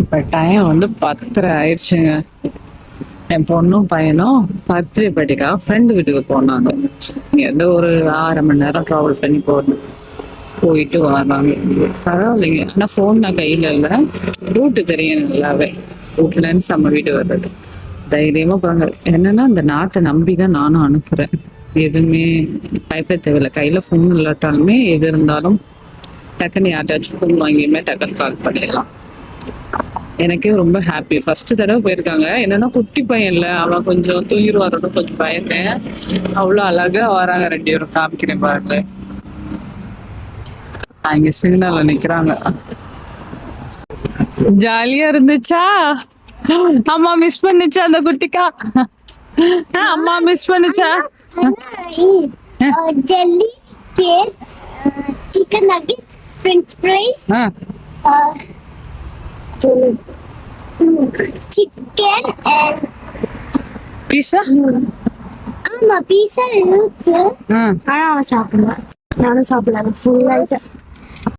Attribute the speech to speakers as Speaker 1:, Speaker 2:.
Speaker 1: இப்போ டைம் வந்து பத்தரை ஆயிடுச்சுங்க. என் பொண்ணும் பையனும் பர்த்டே பார்ட்டிக்காக ஃப்ரெண்டு வீட்டுக்கு போனாங்க. ஏதோ ஒரு ஆறு மணி நேரம் ட்ராவல் பண்ணி போகணும் போயிட்டு வர்றாங்க. பரவாயில்லைங்க. ஆனால் ஃபோன் நான் கையில் இல்லை. ரூட்டு தெரியும் நல்லாவே. ரூட்லேருந்து நம்ம வீடு வர்றது. தைரியமாக போறாங்க என்னன்னா இந்த நாட்டை நம்பி தான் நானும் அனுப்புகிறேன் எதுவுமே பயப்பட தேவையில்லை. கையில் ஃபோன் இல்லாட்டாலுமே எது இருந்தாலும் டக்குன்னு யார்ட்டாச்சும் ஃபோன் வாங்கியுமே டக்குன்னு கால் பண்ணிடலாம். எனக்கே ரொம்ப ஹாப்பி ஃபர்ஸ்ட் தடவை போயிருக்காங்க. என்னன்னா குட்டி பையன்ல அவன் கொஞ்சம் தூங்கிடுவாரோன்னு கொஞ்சம் பயந்தேன். அவ்வளோ அழகா வராங்க ரெண்டு பேரும். காமிக்கிறேன் பாருங்க அங்க சிக்னல்ல நிக்கிறாங்க. ஜாலியா இருந்துச்சா? அம்மா மிஸ் பண்ணுச்சா அந்த குட்டிக்கா? அம்மா miss பண்ணுச்சா?
Speaker 2: Jelly cake chicken nugget french fries chicken and
Speaker 1: pizza
Speaker 2: ஆமா பீஸா இருக்கு. ஆனா அவன் சாப்பிடுவான் நானும் சாப்பிடலாம் ஃபுல்லா